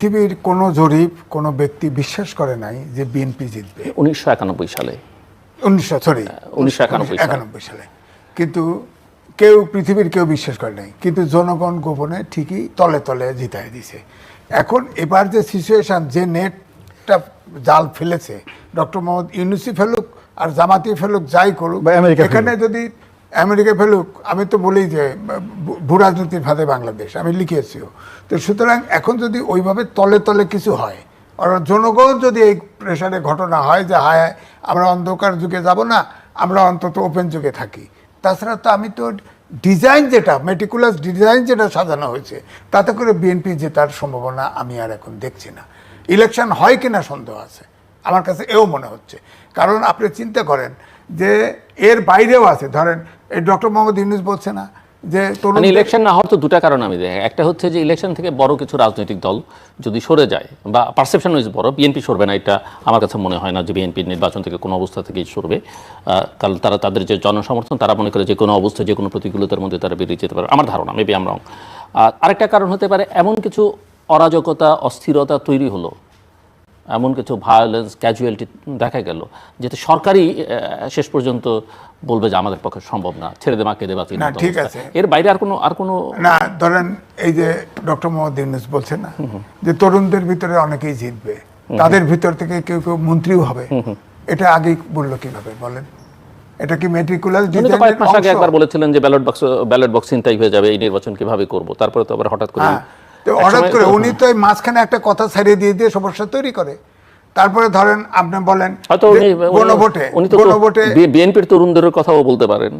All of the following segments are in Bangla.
পৃথিবীর কোনো জরিপ কোনো ব্যক্তি বিশ্বাস করে নাই যে বিএনপি জিতবে। উনিশশো একানব্বই সালে। উনিশশো সরি 1991 সালে। একানব্বই সালে। কিন্তু কেউ পৃথিবীর কেউ বিশ্বাস করে নাই। কিন্তু জনগণ গোপনে ঠিকই তলে তলে জিতাই দিছে। এখন এবার যে সিচুয়েশন যে নেটটা জাল ফেলেছে ডক্টর মোহাম্মদ ইউনুসি ফেলুক আর জামাতি ফেলুক যাই করুক এখানে যদি আমেরিকা ফেলুক, আমি তো বলি যে, ভূ- ভূ রাজনীতির ফাঁদে বাংলাদেশ, আমি লিখিয়েছিও তো সুতরাং এখন যদি ওইভাবে তলে তলে কিছু হয়, আর জনগণ যদি এই প্রেশারে ঘটনা হয় যে, হায়, আমরা অন্ধকার যুগে যাব না, আমরা অন্তত ওপেন যুগে থাকি। তাছাড়া তো আমি তো ডিজাইন যেটা, মেটিকুলাস ডিজাইন যেটা সাজানো হয়েছে, তাতে করে বিএনপি জেতার সম্ভাবনা আমি আর এখন দেখছি না। ইলেকশন হয় কিনা সন্দেহ আছে, আমার কাছে এও মনে হচ্ছে। কারণ আপনি চিন্তা করেন যে এর বাইরেও আছে। ধরেন এই ডক্টর মোহাম্মদ ইউনুস বলছে না যে তরুণ মানে ইলেকশন না হওয়ার তো দুটা কারণ আমি দেখি। একটা হচ্ছে যে ইলেকশন থেকে বড় কিছু রাজনৈতিক দল যদি সরে যায় বা পারসেপশন হয়েছে বড় বিএনপি সরবে না এটা আমার কাছে মনে হয় না যে বিএনপি নির্বাচন থেকে কোনো অবস্থা থেকেই সরবে। কারণ তারা তাদের যে জনসমর্থন তারা মনে করে যে কোনো অবস্থা যে কোনো প্রতিকূলতার মধ্যে তারা বেরিয়ে যেতে পারে। আমার ধারণা মেবি আমরা আরেকটা কারণ হতে পারে এমন কিছু অরাজকতা অস্থিরতা তৈরি হলো এমন কিছু ভায়োলেন্স ক্যাজুয়ালিটি দেখা গেল যেটা সরকারই শেষ পর্যন্ত বলবে যে আমাদের পক্ষে সম্ভব না ছেড়ে দে মাকে দেবা না, ঠিক আছে। এর বাইরে আর কোনো আর কোনো না ধরেন এই যে ডক্টর মোহাম্মদ ইউনুস বলছে না যে তরুণদের ভিতরে অনেকেই জিতবে তাদের ভিতর থেকে কেউ কেউ মন্ত্রীও হবে। এটা আগেই বলল কীভাবে বলেন? এটা কি মেট্রিকুলাস উনি তো কয়েক মাস আগে একবার বলেছিলেন যে ব্যালট বক্স ব্যালট বক্স চিন্তাই হয়ে যাবে এই নির্বাচন কীভাবে করব তারপরে তো আবার হঠাৎ করে হ্যাঁ। হঠাৎ করে উনি তো মাঝখানে একটা কথা ছাড়িয়ে দিয়ে দিয়ে সমস্যা তৈরি করে। তারপরে ধরেন আপনি বলেন গণভোটে গণভোটে বিএনপির তরুণদের কথাও বলতে পারেন।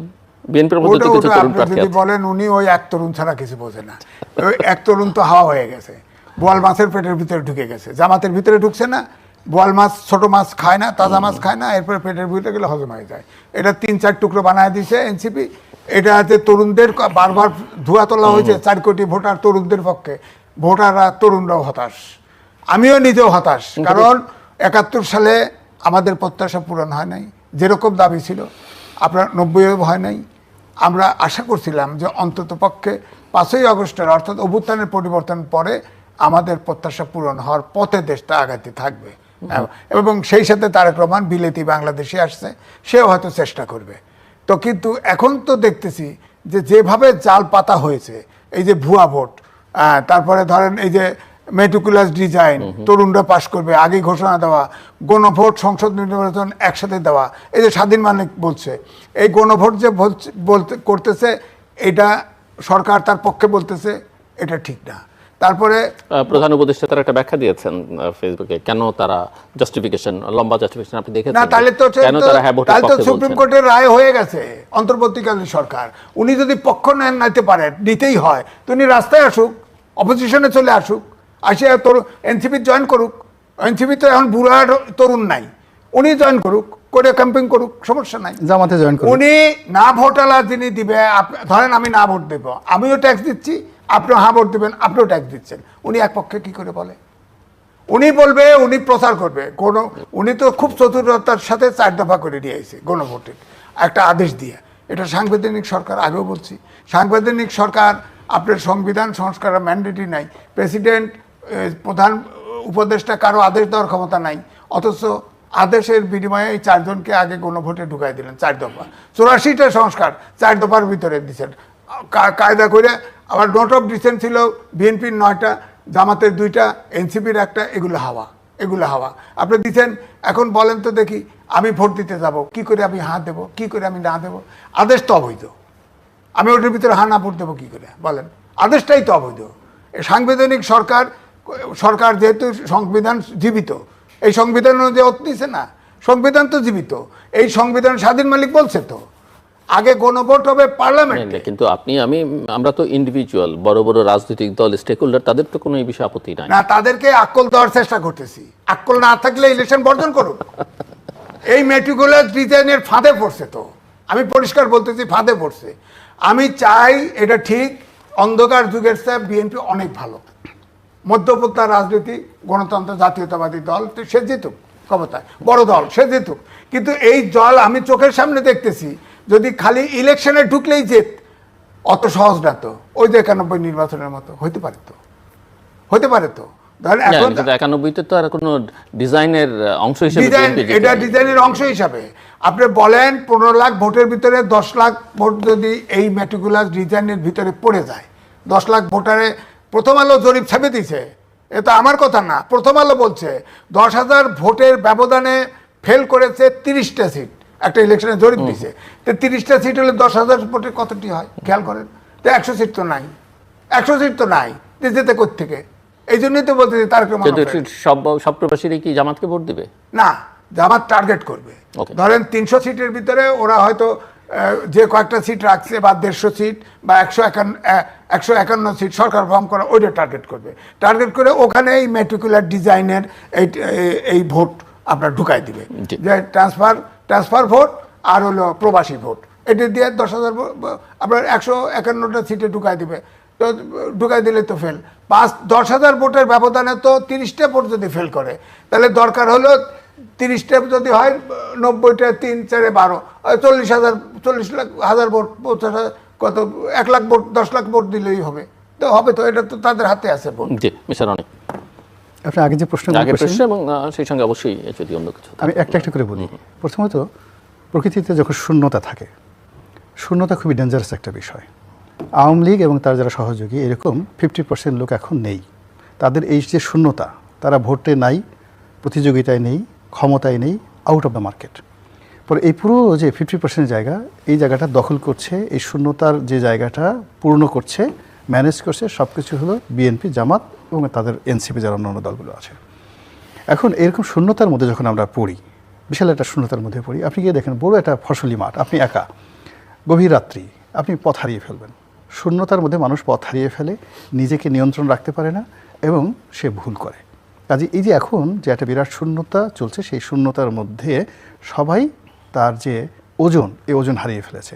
বিএনপির মধ্যে কিছু তরুণ প্রার্থী যদি বলেন উনি ওই এক তরুণ ছাড়া কিছু বোঝে না। ওই এক তরুণ তো হাওয়া হয়ে গেছে। বোয়াল মাছের পেটের ভিতরে ঢুকে গেছে। জামাতের ভিতরে ঢুকছে না। বোয়াল মাছ ছোট মাছ খায় না তাজা মাছ খায় না এরপরে পেটের ভিতরে গেলে হজম হয়ে যায়। এটা তিন চার টুকরো বানায় দিয়েছে এনসিপি। এটা হচ্ছে তরুণদের বারবার ধোয়া তোলা হয়েছে চার কোটি ভোটার তরুণদের পক্ষে। ভোটাররা তরুণরাও হতাশ। আমিও নিজেও হতাশ কারণ একাত্তর সালে আমাদের প্রত্যাশা পূরণ হয় নাই। যেরকম দাবি ছিল আপনার নব্বইও হয় নাই। আমরা আশা করছিলাম যে অন্তত পক্ষে পাঁচই আগস্টের অর্থাৎ অভ্যুত্থানের পরিবর্তন পরে আমাদের প্রত্যাশা পূরণ হওয়ার পথে দেশটা আগাতে থাকবে। এবং সেই সাথে তারেক রহমান বিলেতি বাংলাদেশে আসছে সেও হয়তো চেষ্টা করবে। তো কিন্তু এখন তো দেখতেছি যে যেভাবে জাল পাতা হয়েছে এই যে ভুয়া ভোট তারপরে ধরেন এই যে মেটিকুলাস ডিজাইন তরুণরা পাশ করবে আগে ঘোষণা দেওয়া গণভোট সংসদ নির্বাচন একসাথে দেওয়া এই যে স্বাধীন মালিক বলছে এই গণভোট যে বলতে করতেছে এটা সরকার তার পক্ষে বলতেছে এটা ঠিক না। তারপরে প্রধান উপদেষ্টা তারা একটা ব্যাখ্যা দিয়েছেন ফেসবুকে কেন তারা জাস্টিফিকেশন লম্বা জাস্টিফিকেশন আপনি দেখেছেন? না তাহলে তো কেন তারা হ্যাঁ ভোটের তাহলে তো পক্ষে সুপ্রিম কোর্টের রায় হয়ে গেছে অন্তর্বর্তীকালীন সরকার। উনি যদি পক্ষ নেন নিতে পারেন নিতেই হয়। তো উনি রাস্তায় আসুক অপোজিশনে চলে আসুক আসিয়া তোর এনসিপি জয়েন করুক। এনসিপি তো এখন বুড়া তরুণ নাই। উনি জয়েন করুক করে ক্যাম্পিং করুক সমস্যা নাই। জামাতে জয়েন করুন উনি না ভোটালা যিনি দিবে ধরেন আমি না ভোট দেব আমিও ট্যাক্স দিচ্ছি আপনিও হ্যাঁ ভোট দেবেন, আপনিও ট্যাক্স দিচ্ছেন। উনি এক পক্ষে কি করে বলে? উনি বলবে, উনি প্রচার করবে। কোন, উনি তো খুব চতুরতার সাথে চার দফা করে নিয়ে এসে গণভোটে। একটা আদেশ দিয়ে। এটা সাংবিধানিক সরকার, আগেও বলছি। সাংবিধানিক সরকার, আপনার সংবিধান সংস্কার ম্যান্ডেটই নাই। প্রেসিডেন্ট প্রধান উপদেষ্টা কারও আদেশ দেওয়ার ক্ষমতা নাই। অথচ আদেশের বিনিময়ে এই চারজনকে আগে গণভোটে ঢুকাই দিলেন, চার দফা। চৌরাশিটা সংস্কার চার দফার ভিতরে দিচ্ছেন। কায়দা করে আবার নোট অফ ডিসেন্ট ছিল বিএনপির নয়টা, জামাতের দুইটা এনসিপির একটা, এগুলো হাওয়া এগুলো হাওয়া। আপনি দিচ্ছেন, এখন বলেন তো দেখি, আমি ভোট দিতে যাব, কি করে আমি হাঁ দেবো, কি করে আমি না দেবো? আদেশ তো অবৈধ। আমি ওটার ভিতরে হা না ভোট দেবো কী করে? বলেন। আদেশটাই তো অবৈধ। সাংবিধানিক সরকার সরকার যেহেতু সংবিধান জীবিত, এই সংবিধান অনুযায়ী অত দিছে না। সংবিধান তো জীবিত। এই সংবিধান স্বাধীন মালিক বলছে তো। আগে গণভোট হবে পার্লামেন্ট। না, কিন্তু আপনি আমি আমরা তো ইন্ডিভিজুয়াল বড় বড় রাজনৈতিক দল স্টেক হোল্ডার তাদের তো কোনো এই বিষয়ে আপত্তি নাই। না তাদেরকে আক্কল দেওয়ার চেষ্টা করতেছি। আক্কল না থাকলে ইলেকশন বর্জন করুন এই মেট্রিকুলার ডিজাইনের ফাঁদে পড়ছে তো। আমি পরিষ্কার বলতেছি ফাঁদে পড়ছে। আমি চাই এটা ঠিক অন্ধকার যুগের স্যাপ বিএনপি অনেক ভালো। মধ্যপন্থা রাজনীতি গণতন্ত্র জাতীয়তাবাদী দল সে জিতুক। ক্ষমতায়। বড় দল সে জিতুক। কিন্তু এই দল আমি চোখের সামনে দেখতেছি যদি খালি ইলেকশনে ঢুকলেই জেত অত সহজ না তো। ওই যে একানব্বই নির্বাচনের মতো। হইতে পারে তো। হতে পারে তো। এখন একানব্বইতে তো আর কোনো ডিজাইনের অংশ হিসেবে এটা ডিজাইনের অংশ হিসাবে। আপনি বলেন পনেরো লাখ ভোটের ভিতরে দশ লাখ ভোট যদি এই মেটিকুলার ডিজাইনের ভিতরে পড়ে যায় দশ লাখ ভোটারে প্রথম আলো জরিপ ছাপে দিছে এ তো আমার কথা না। প্রথম আলো বলছে দশ হাজার ভোটের ব্যবধানে ফেল করেছে তিরিশটা সিট একটা ইলেকশনে জরিপ দিছে তো তিরিশটা সিট হলে দশ হাজার ভোটে কতটি হয়? খেয়াল করেন। তো একশো সিট তো নাই। একশো সিট তো নাই। যেতে কোথেকে এই জন্যই তো বলতে তারকে কিন্তু সব সব প্রবাসীরাই কি জামাতকে ভোট দিবে? না জামাত টার্গেট করবে। ধরেন তিনশো সিটের ভিতরে ওরা হয়তো যে কয়েকটা সিট রাখছে বা দেড়শো সিট বা একশো একান্ন একশো একান্ন সিট সরকার ফর্ম করা ওইটা টার্গেট করবে। টার্গেট করে ওখানে এই মেট্রিকুলার ডিজাইনের এই এই- ভোট আপনার ঢুকাই দিবে। যে ট্রান্সফার ট্রান্সফার ভোট আর হলো প্রবাসী ভোট এটা দিয়ে দশ হাজার আপনার একশো একান্নটা সিটে ঢুকাই দিবে। তো ঢুকাই দিলে তো ফেল পাঁচ দশ হাজার ভোটের ব্যবধানে তো তিরিশটা ভোট যদি ফেল করে তাহলে দরকার হলো তিরিশটা যদি হয় নব্বইটা তিন চারে বারো। চল্লিশ হাজার চল্লিশ লাখ হাজার ভোট পঞ্চাশ হাজার কত এক লাখ ভোট দশ লাখ ভোট দিলেই হবে। তো হবে তো এটা তো তাদের হাতে আছে ভোট। জি মিস্টার অনেক আপনি আগে যে প্রশ্ন আগে প্রশ্ন এবং সেই সঙ্গে অবশ্যই যদি অন্য কিছু আমি একটা একটা করে বলি। প্রথমত প্রকৃতিতে যখন শূন্যতা থাকে শূন্যতা খুবই ডেঞ্জারাস একটা বিষয়। আওয়ামী লীগ এবং তার যারা সহযোগী এরকম ফিফটি পার্সেন্ট লোক এখন নেই। তাদের এই যে শূন্যতা তারা ভোটে নাই প্রতিযোগিতায় নেই ক্ষমতায় নেই আউট অফ দ্য মার্কেট পরে এই পুরো যে ফিফটি পার্সেন্ট জায়গা, এই জায়গাটা দখল করছে, এই শূন্যতার যে জায়গাটা পূর্ণ করছে ম্যানেজ করছে সব কিছু হলো বিএনপি জামাত এবং তাদের এনসিপি যারা অন্যান্য দলগুলো আছে। এখন এরকম শূন্যতার মধ্যে যখন আমরা পড়ি, বিশাল একটা শূন্যতার মধ্যে পড়ি, আপনি গিয়ে দেখেন বড় একটা ফসলি মাঠ, আপনি একা, গভীর রাত্রি, আপনি পথ হারিয়ে ফেলবেন। শূন্যতার মধ্যে মানুষ পথ হারিয়ে ফেলে, নিজেকে নিয়ন্ত্রণ রাখতে পারে না এবং সে ভুল করে। কাজে এই যে এখন যে একটা বিরাট শূন্যতা চলছে, সেই শূন্যতার মধ্যে সবাই তার যে ওজন, এই ওজন হারিয়ে ফেলেছে।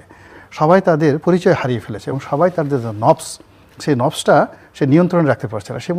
সবাই তাদের পরিচয় হারিয়ে ফেলেছে এবং সবাই তাদের যে নবস, সেই নবসটা সে নিয়ন্ত্রণে রাখতে পারছে না। সে